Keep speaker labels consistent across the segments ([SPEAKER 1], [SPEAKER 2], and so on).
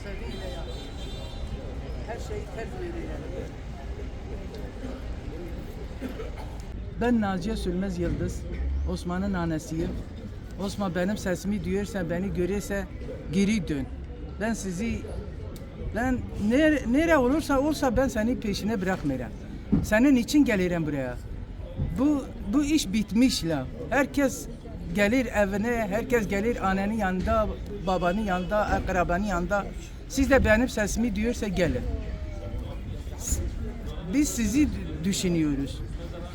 [SPEAKER 1] eseriyle yaptı. Her şeyi tedbiriyle. Ben Naciye Sülmez Yıldız, Osman'ın annesiyim. Osman benim sesimi duyuyorsa, beni görüyorsa geri dön. Ben sizi, ben nere, nere olursa olsa ben seni peşine bırakmayacağım. Senin için gelirim buraya. Bu bu iş bitmiş la. Herkes gelir evine, herkes gelir annenin yanında, babanın yanında, akrabanın yanında. Siz de benim sesimi duyuyorsa gelin. Biz sizi düşünüyoruz.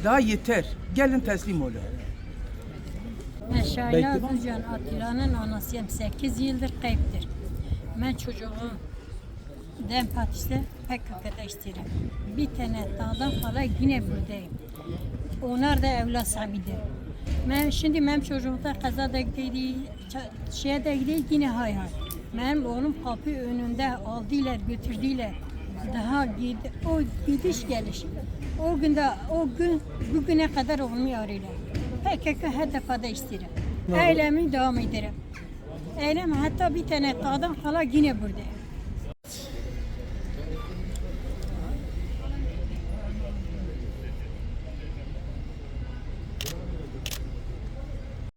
[SPEAKER 1] Daha yeter. Gelin teslim olun.
[SPEAKER 2] Ben
[SPEAKER 3] Bekle.
[SPEAKER 2] Gülcan Atilla'nın anasıyım. 8 yıldır kayıptır. Ben çocuğum den patiste PKK'da isterim. Bir tane dağdan hala yine buradayım. Onlar da evlat sahibidir. Ben şimdi benim çocuğum da kazada gidiydi, şeye de gidiyor yine hay hay. Benim oğlum kapı önünde aldılar, götürdüler. Daha gid o gidiş geliş. O günde, o gün, bugüne kadar oğlumu arıyorlar. PKK HDP'de isterim. Eylemi devam ederim. Eylem hatta bir tane dağdan hala yine buradayım.